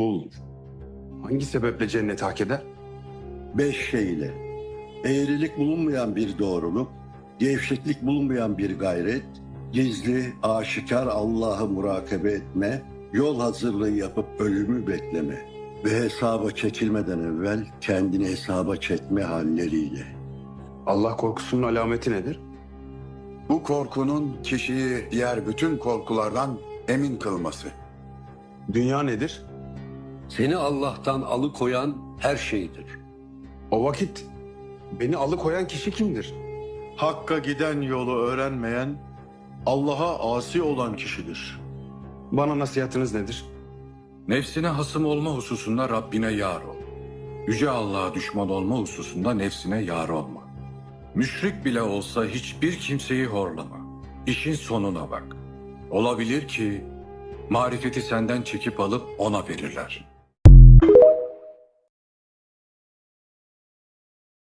Kul hangi sebeple cenneti hak eder? Beş şeyle. Eğrilik bulunmayan bir doğruluk, gevşeklik bulunmayan bir gayret, gizli, aşikar Allah'ı murakabe etme, yol hazırlığı yapıp ölümü bekleme ve hesaba çekilmeden evvel kendini hesaba çekme halleriyle. Allah korkusunun alameti nedir? Bu korkunun kişiyi diğer bütün korkulardan emin kılması. Dünya nedir? Seni Allah'tan alıkoyan her şeydir. O vakit beni alıkoyan kişi kimdir? Hakka giden yolu öğrenmeyen, Allah'a asi olan kişidir. Bana nasihatiniz nedir? Nefsine hasım olma hususunda Rabbine yar ol. Yüce Allah'a düşman olma hususunda nefsine yar olma. Müşrik bile olsa hiçbir kimseyi horlama. İşin sonuna bak. Olabilir ki marifeti senden çekip alıp ona verirler.